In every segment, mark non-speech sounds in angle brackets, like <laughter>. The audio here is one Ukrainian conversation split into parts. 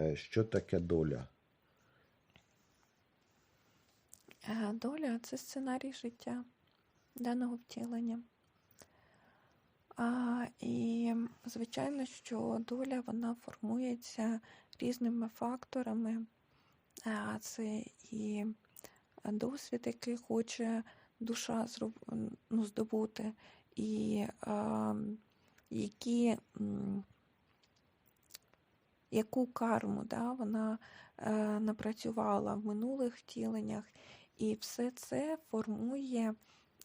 Е, Що таке доля? Е, Доля це сценарій життя даного втілення. А, і звичайно, що доля вона формується різними факторами. А, це і досвід, який хоче душа ну, здобути, і а, які, м, яку карму да, вона е, напрацювала в минулих втіленнях. І все це формує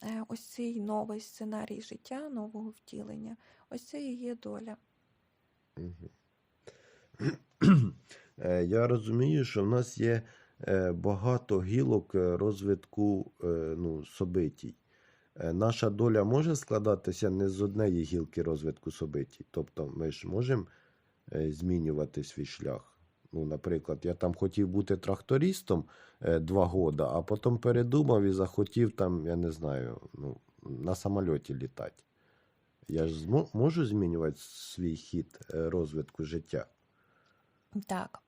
е, ось цей новий сценарій життя, нового втілення. Ось це і є доля. <clears throat> Е, Я розумію, що в нас є е, багато гілок е, розвитку ну, собитій. Наша доля може складатися не з однієї гілки розвитку собитій. Тобто ми ж можемо змінювати свій шлях. Ну, наприклад, я там хотів бути трактористом е, два года, а потім передумав і захотів там, я не знаю, ну, на самольоті літати. Я ж можу змінювати свій хід е, розвитку життя. Так,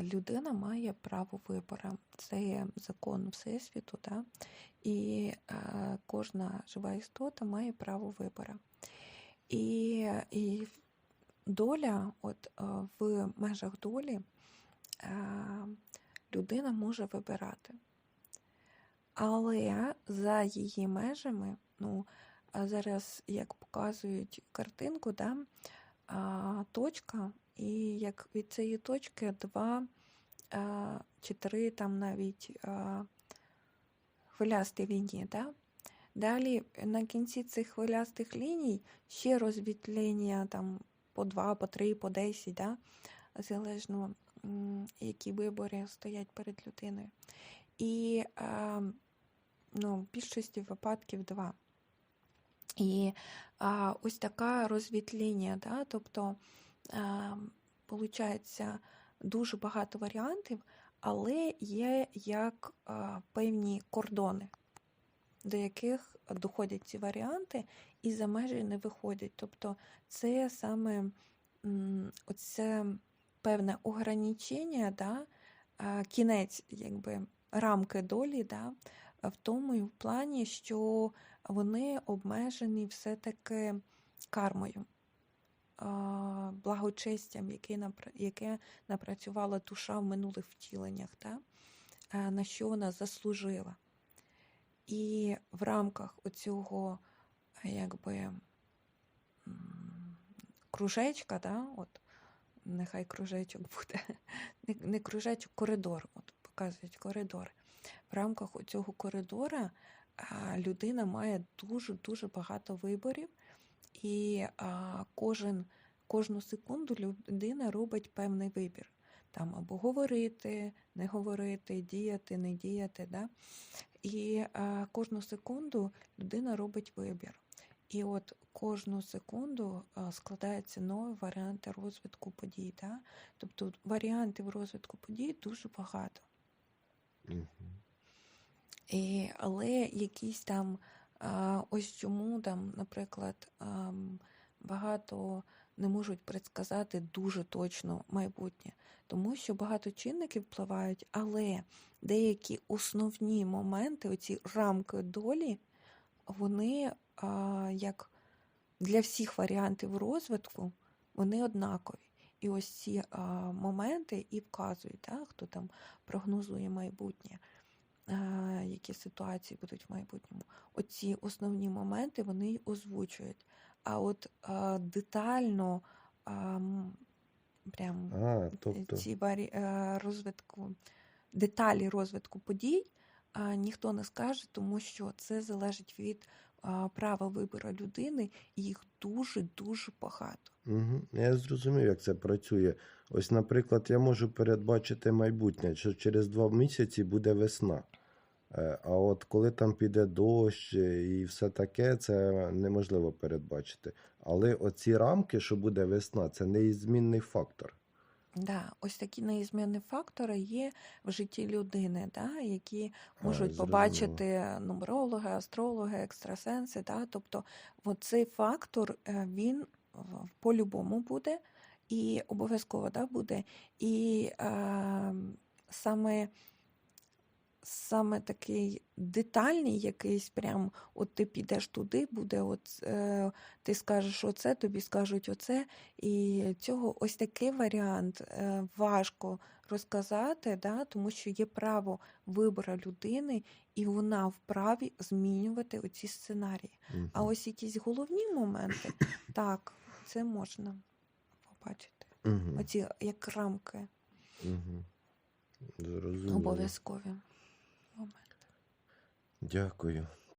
людина має право вибору. Це є закон Всесвіту, да? і е, кожна жива істота має право вибору. І, і доля, от е, в межах долі е, людина може вибирати. Але за її межами, ну, зараз, як показують картинку, да, точка, і як від цієї точки два чи три там навіть хвилясті лінії. Да? Далі на кінці цих хвилястих ліній ще розвітлення там по два, по три, по десять, да? залежно які вибори стоять перед людиною. І ну, в більшості випадків два. І а, ось така розвітління, да? тобто, а, получається, дуже багато варіантів, але є як а, певні кордони, до яких доходять ці варіанти, і за межі не виходять. Тобто, це саме оце певне ограничення, да? кінець якби, рамки долі, да? в тому і в плані, що вони обмежені все-таки кармою, благочестям, яке, напрацювала душа в минулих втіленнях, та? на що вона заслужила. І в рамках оцього якби, кружечка, да? от, нехай кружечок <laughs> буде, не, не кружечок, коридор, от, показують коридор. В рамках цього коридора людина має дуже-дуже багато виборів, і кожен, кожну секунду людина робить певний вибір. Там або говорити, не говорити, діяти, не діяти. Да? І а, кожну секунду людина робить вибір. І от кожну секунду складаються нові варіанти розвитку подій. Да? Тобто варіантів розвитку подій дуже багато. І, але якісь там, ось чому там, наприклад, багато не можуть предсказати дуже точно майбутнє, тому що багато чинників впливають, але деякі основні моменти, оці рамки долі, вони як для всіх варіантів розвитку, вони однакові. І ось ці а, моменти і вказують, да, хто там прогнозує майбутнє е, які ситуації будуть в майбутньому. Оці основні моменти вони й озвучують. А от е, детально м, прям А, тобто, ці варі... розвитку, деталі розвитку подій е, ніхто не скаже, тому що це залежить від права вибору людини, і їх дуже-дуже багато. угу. я зрозумів, як це працює. Ось, наприклад, я можу передбачити майбутнє, що через два місяці буде весна. Е, А от коли там піде дощ е, і все таке, це неможливо передбачити. Але оці рамки, що буде весна, це неізмінний фактор. Да, ось такі неізмінні фактори є в житті людини, да, які можуть а, побачити нумерологи, астрологи, екстрасенси. Да, тобто цей фактор е, він по-любому буде, і обов'язково да, буде. І е, саме, саме такий детальний якийсь, прям, от ти підеш туди, буде, от, е, ти скажеш оце, тобі скажуть оце. І цього ось такий варіант е, важко розказати, да, тому що є право вибору людини, і вона вправі змінювати оці сценарії. А ось якісь головні моменти, <coughs> так, це можна побачити. Мгм. Оці як рамки Мгм. Зрозуміло. обов'язкові. Дякую.